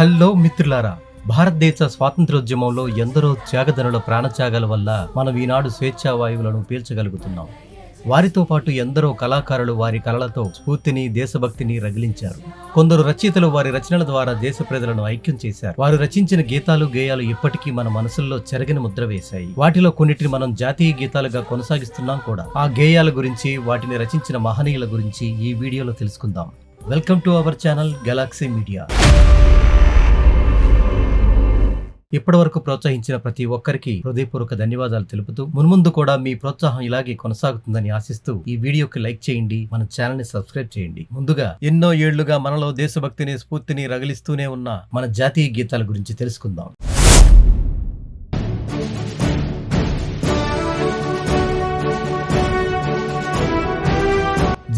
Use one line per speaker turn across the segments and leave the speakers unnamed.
Hello మిత్రులారా భారతదేశ స్వాతంత్రోద్యమంలో ఎందరో త్యాగధనుల ప్రాణత్యాగాల వల్ల మనం ఈనాడు స్వేచ్ఛా వాయువులను పీల్చగలుగుతున్నాం. వారితో పాటు ఎందరో కళాకారులు వారి కళలతో స్ఫూర్తిని దేశభక్తిని రగిలించారు. కొందరు రచయితలు వారి రచనల ద్వారా దేశ ప్రజలను ఐక్యం చేశారు. వారు రచించిన గీతాలు గేయాలు ఇప్పటికీ మన మనసుల్లో చెరగని ముద్ర వేశాయి. వాటిలో కొన్నిటిని మనం జాతీయ గీతాలుగా కొనసాగిస్తున్నాం కూడా. ఆ గేయాల గురించి వాటిని రచించిన మహనీయుల గురించి ఈ వీడియోలో తెలుసుకుందాం. Welcome to our channel galaxy media. ఇప్పటివరకు ప్రోత్సహించిన ప్రతి ఒక్కరికి హృదయపూర్వక ధన్యవాదాలు తెలుపుతూ మున్ముందు కూడా మీ ప్రోత్సాహం ఇలాగే కొనసాగుతుందని ఆశిస్తూ ఈ వీడియోకి లైక్ చేయండి మన ఛానల్ని సబ్స్క్రైబ్ చేయండి. ముందుగా ఎన్నో ఏళ్ళుగా మనలో దేశభక్తిని స్ఫూర్తిని రగిలిస్తూనే ఉన్న మన జాతీయ గీతాల గురించి తెలుసుకుందాం.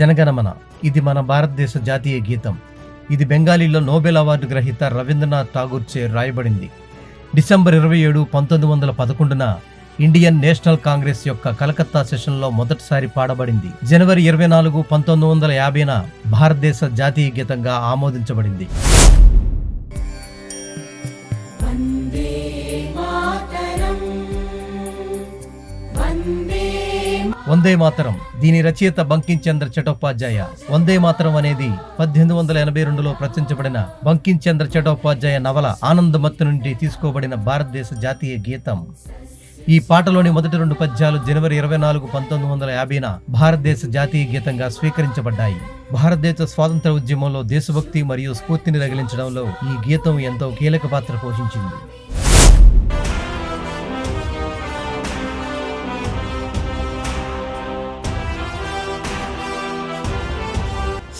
జనగణమన ఇది మన భారతదేశ జాతీయ గీతం. ఇది బెంగాలీలో నోబెల్ అవార్డు గ్రహీత రవీంద్రనాథ్ ఠాగూర్ చే రాయబడింది. డిసెంబర్ ఇరవై ఏడు పంతొమ్మిది వందల పదకొండున ఇండియన్ నేషనల్ కాంగ్రెస్ యొక్క కలకత్తా సెషన్లో మొదటిసారి పాడబడింది. జనవరి ఇరవై నాలుగు పంతొమ్మిది వందల యాభైన భారతదేశ జాతీయ గీతంగా ఆమోదించబడింది. వందే మాతరం. దీని రచయిత బంకించంద్ర చటోపాధ్యాయ. వందే మాతరం అనేది పద్దెనిమిది వందల ఎనభై రెండులో ప్రచురించబడిన బంకించంద్ర చటోపాధ్యాయ నవల ఆనందమత్తు నుండి తీసుకోబడిన భారతదేశ జాతీయ గీతం. ఈ పాటలోని మొదటి రెండు పద్యాలు జనవరి ఇరవై నాలుగు పంతొమ్మిది వందల యాభైన భారతదేశ జాతీయ గీతంగా స్వీకరించబడ్డాయి. భారతదేశ స్వాతంత్ర ఉద్యమంలో దేశభక్తి మరియు స్ఫూర్తిని రగిలించడంలో ఈ గీతం ఎంతో కీలక పాత్ర పోషించింది.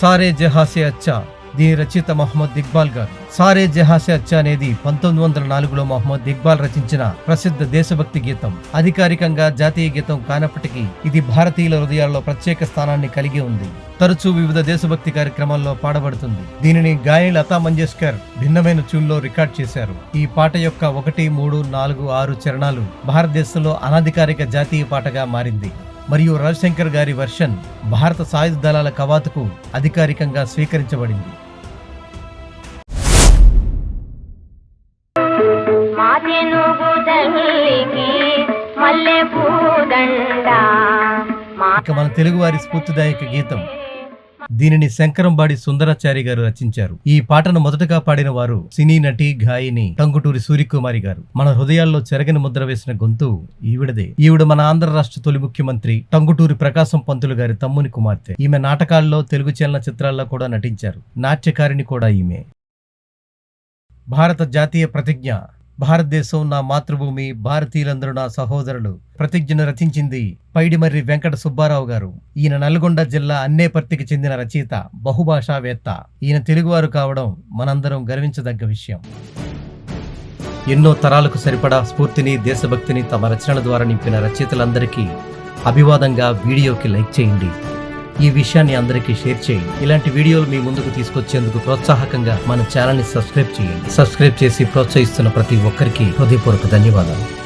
సారే జహాసే అచ్చా దీని రచయిత మహమ్మద్ ఇక్బాల్ గారు సారే జహాసే అచ్చా అనేది పంతొమ్మిది వందల నాలుగులో మహమ్మద్ ఇక్బాల్ రచించిన ప్రసిద్ధ దేశభక్తి గీతం. అధికారికంగా జాతీయ గీతం కానప్పటికీ ఇది భారతీయుల హృదయాల్లో ప్రత్యేక స్థానాన్ని కలిగి ఉంది. తరచూ వివిధ దేశభక్తి కార్యక్రమాల్లో పాడబడుతుంది. దీనిని గాయని లతా మంగేష్కర్ భిన్నమైన ట్యూన్లో రికార్డ్ చేశారు. ఈ పాట యొక్క ఒకటి మూడు నాలుగు ఆరు చరణాలు భారతదేశంలో అనధికారిక జాతీయ పాటగా మారింది. మరియు రవిశంకర్ గారి వర్షన్ భారత సాయుధ దళాల కవాతుకు అధికారికంగా స్వీకరించబడింది. ఇక మన తెలుగువారి స్ఫూర్తిదాయక గీతం దీనిని శంకరంబాడి సుందరాచారి గారు రచించారు. ఈ పాటను మొదటగా పాడిన వారు సినీ నటి గాయని టంగుటూరి సూర్యకుమారి గారు. మన హృదయాల్లో చెరగని ముద్ర వేసిన గొంతు ఈవిడదే. ఈవిడ మన ఆంధ్ర రాష్ట్ర తొలి ముఖ్యమంత్రి టంగుటూరి ప్రకాశం పంతులు గారి తమ్ముని కుమార్తె. ఈమె నాటకాల్లో తెలుగు చలన చిత్రాల్లో కూడా నటించారు. నాట్యకారిణి కూడా ఈమె. భారత జాతీయ ప్రతిజ్ఞ భారతదేశం నా మాతృభూమి భారతీయులందరూ నా సహోదరులు. ప్రతిజ్ఞను రచించింది పైడిమర్రి వెంకట సుబ్బారావు గారు. ఈయన నల్గొండ జిల్లా అన్నేపర్తికి చెందిన రచయిత బహుభాషావేత్త. ఈయన తెలుగువారు కావడం మనందరం గర్వించదగ్గ విషయం. ఎన్నో తరాలకు సరిపడా స్ఫూర్తిని దేశభక్తిని తమ రచనల ద్వారా నింపిన రచయితలందరికీ అభివాదంగా వీడియోకి లైక్ చేయండి. ఈ విషయాన్ని అందరికీ షేర్ చేయండి. ఇలాంటి వీడియోలు మీ ముందుకు తీసుకొచ్చేందుకు ప్రోత్సాహకంగా మన ఛానల్ని సబ్స్క్రైబ్ చేయండి. సబ్స్క్రైబ్ చేసి ప్రోత్సహిస్తున్న ప్రతి ఒక్కరికి హృదయపూర్వక ధన్యవాదాలు.